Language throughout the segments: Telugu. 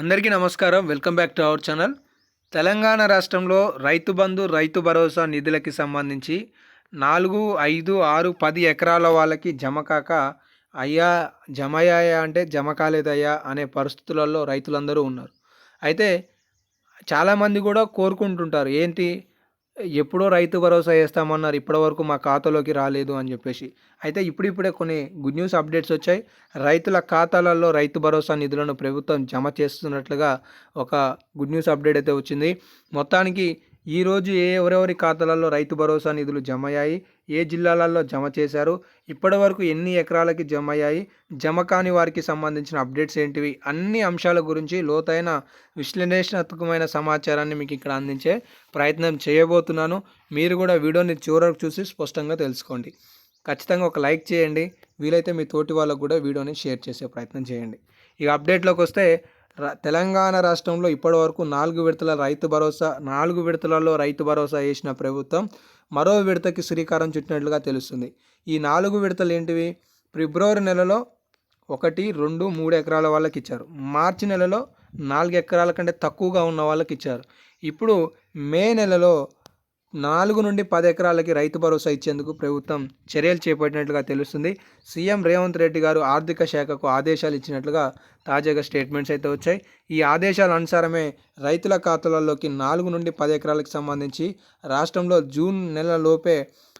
అందరికీ నమస్కారం. Welcome back to our channel. Telangana రాష్ట్రంలో రైతు బంధు రైతు భరోసా నిధులకి సంబంధించి నాలుగు ఐదు ఆరు పది ఎకరాల వాళ్ళకి జమ కాక అయ్యా జమ అయ్యాయా అంటే జమ కాలేదయ్యా అనే పరిస్థితులలో రైతులందరూ ఉన్నారు. అయితే చాలామంది కూడా కోరుకుంటుంటారు. ఏంటి? ఎప్పుడో రైతు భరోసా వేస్తామన్నారు ఇప్పటివరకు మా ఖాతాలోకి రాలేదు అని చెప్పేసి. అయితే ఇప్పుడిప్పుడే కొన్ని గుడ్ న్యూస్ అప్డేట్స్ వచ్చాయి. రైతుల ఖాతాలలో రైతు భరోసా నిధులను ప్రభుత్వం జమ చేస్తున్నట్లుగా ఒక గుడ్ న్యూస్ అప్డేట్ అయితే వచ్చింది. మొత్తానికి ఈరోజు ఏ ఎవరెవరి ఖాతాలలో రైతు భరోసా నిధులు జమ అయ్యాయి ఏ జిల్లాలలో జమ చేశారు ఇప్పటి వరకు ఎన్ని ఎకరాలకి జమ అయ్యాయి జమ కాని వారికి సంబంధించిన అప్డేట్స్ ఏంటివి అన్ని అంశాల గురించి లోతైన విశ్లేషణాత్మకమైన సమాచారాన్ని మీకు ఇక్కడ అందించే ప్రయత్నం చేయబోతున్నాను. మీరు కూడా వీడియోని చివరకు చూసి స్పష్టంగా తెలుసుకోండి. ఖచ్చితంగా ఒక లైక్ చేయండి. వీలైతే మీ తోటి వాళ్ళకు కూడా వీడియోని షేర్ చేసే ప్రయత్నం చేయండి. ఇక అప్డేట్లోకి వస్తే తెలంగాణ రాష్ట్రంలో ఇప్పటివరకు నాలుగు విడతల రైతు భరోసా నాలుగు విడతలలో రైతు భరోసా వేసిన ప్రభుత్వం మరో విడతకి శ్రీకారం చుట్టినట్లుగా తెలుస్తుంది. ఈ నాలుగు విడతలు ఏంటివి? ఫిబ్రవరి నెలలో ఒకటి రెండు మూడు ఎకరాల వాళ్ళకి ఇచ్చారు. మార్చి నెలలో నాలుగు ఎకరాల కంటే తక్కువగా ఉన్న వాళ్ళకి ఇచ్చారు. ఇప్పుడు మే నెలలో నాలుగు నుండి పది ఎకరాలకి రైతు భరోసా ఇచ్చేందుకు ప్రభుత్వం చర్యలు చేపట్టినట్లుగా తెలుస్తుంది. సీఎం రేవంత్ రెడ్డి గారు ఆర్థిక శాఖకు ఆదేశాలు ఇచ్చినట్లుగా తాజాగా స్టేట్మెంట్స్ అయితే వచ్చాయి. ఈ ఆదేశాల అనుసారమే రైతుల ఖాతాలలోకి నాలుగు నుండి పది ఎకరాలకు సంబంధించి రాష్ట్రంలో జూన్ నెలలోపే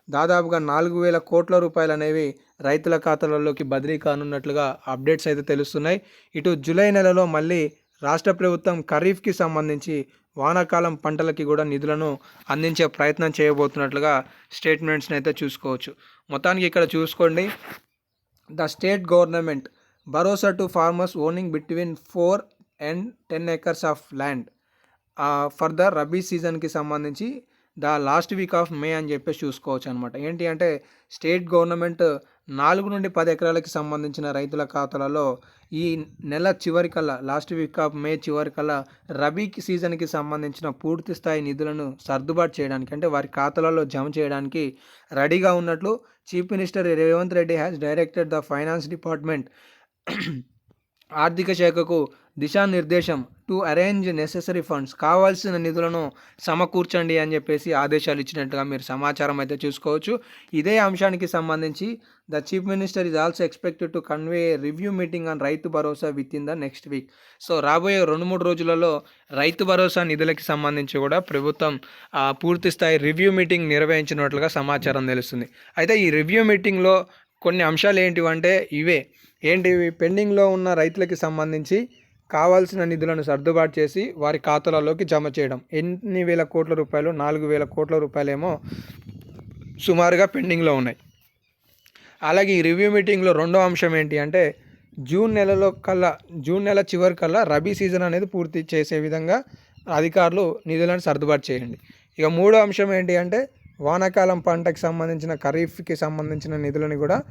దాదాపుగా నాలుగు వేల కోట్ల రూపాయలు అనేవి రైతుల ఖాతాలలోకి బదిలీ కానున్నట్లుగా అప్డేట్స్ అయితే తెలుస్తున్నాయి. ఇటు జూలై నెలలో మళ్ళీ రాష్ట్ర ప్రభుత్వం ఖరీఫ్కి సంబంధించి వానాకాలం పంటలకి కూడా నిధులను అందించే ప్రయత్నం చేయబోతున్నట్లుగా స్టేట్మెంట్స్ని అయితే చూసుకోవచ్చు. మొత్తానికి ఇక్కడ చూసుకోండి. The state government bharosa to farmers owning between four and ten acres of land for the rabi సీజన్కి సంబంధించి the last week of May అని చెప్పేసి చూసుకోవచ్చు అనమాట ఏంటి అంటే స్టేట్ గవర్నమెంట్ నాలుగు నుండి పది ఎకరాలకి సంబంధించిన రైతుల ఖాతాలలో ఈ నెల చివరికల్లా లాస్ట్ వీక్ ఆఫ్ మే చివరికల్లా రబీ సీజన్కి సంబంధించిన పూర్తి స్థాయి నిధులను సర్దుబాటు చేయడానికి అంటే వారి ఖాతాలలో జమ చేయడానికి రెడీగా ఉన్నట్లు chief minister Revanth Reddy has directed the finance department ఆర్థిక శాఖకు దిశానిర్దేశం టు అరేంజ్ నెసెసరీ ఫండ్స్ కావాల్సిన నిధులను సమకూర్చండి అని చెప్పేసి ఆదేశాలు ఇచ్చినట్టుగా మీరు సమాచారం అయితే చూసుకోవచ్చు. ఇదే అంశానికి సంబంధించి the chief minister is also expected to convey review meeting on Rythu Bharosa within the next week so రాబోయే రెండు మూడు రోజులలో రైతు భరోసా నిధులకి సంబంధించి కూడా ప్రభుత్వం పూర్తి స్థాయి రివ్యూ మీటింగ్ నిర్వహించినట్లుగా సమాచారం తెలుస్తుంది. అయితే ఈ రివ్యూ మీటింగ్లో కొన్ని అంశాలు ఏంటివంటే ఇవే ఏంటివి పెండింగ్లో ఉన్న రైతులకి సంబంధించి కావాల్సిన నిధులను సర్దుబాటు చేసి వారి ఖాతాలలోకి జమ చేయడం. ఎన్ని వేల కోట్ల రూపాయలు? నాలుగు వేల కోట్ల రూపాయలేమో సుమారుగా పెండింగ్లో ఉన్నాయి. అలాగే ఈ రివ్యూ మీటింగ్లో రెండో అంశం ఏంటి అంటే జూన్ నెలలో కల్లా జూన్ నెల చివరి కల్లా రబీ సీజన్ అనేది పూర్తి చేసే విధంగా అధికారులు నిధులను సర్దుబాటు చేయండి. ఇక మూడో అంశం ఏంటి అంటే వానాకాలం పంటకు సంబంధించిన ఖరీఫ్కి సంబంధించిన నిధులను కూడా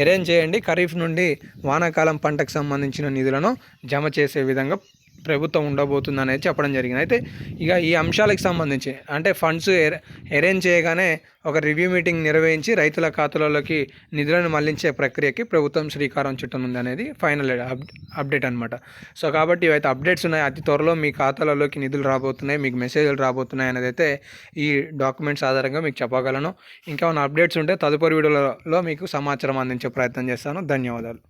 అరేంజ్ చేయండి. ఖరీఫ్ నుండి వానాకాలం పంటకు సంబంధించిన నిధులను జమ చేసే విధంగా ప్రభుత్వం ఉండబోతుంది అనేది చెప్పడం జరిగింది. అయితే ఇక ఈ అంశాలకు సంబంధించి అంటే ఫండ్స్ అరేంజ్ చేయగానే ఒక రివ్యూ మీటింగ్ నిర్వహించి రైతుల ఖాతాలలోకి నిధులను మళ్ళించే ప్రక్రియకి ప్రభుత్వం శ్రీకారం చుట్టనుంది అనేది ఫైనల్ అప్డేట్ అనమాట సో కాబట్టి ఇవైతే అప్డేట్స్ ఉన్నాయి. అతి త్వరలో మీ ఖాతాలలోకి నిధులు రాబోతున్నాయి మీకు మెసేజ్లు రాబోతున్నాయి అనేది అయితే ఈ డాక్యుమెంట్స్ ఆధారంగా మీకు చెప్పగలను. ఇంకా ఉన్న అప్డేట్స్ ఉంటే తదుపరి వీడియోలో మీకు సమాచారం అందించే ప్రయత్నం చేస్తాను. ధన్యవాదాలు.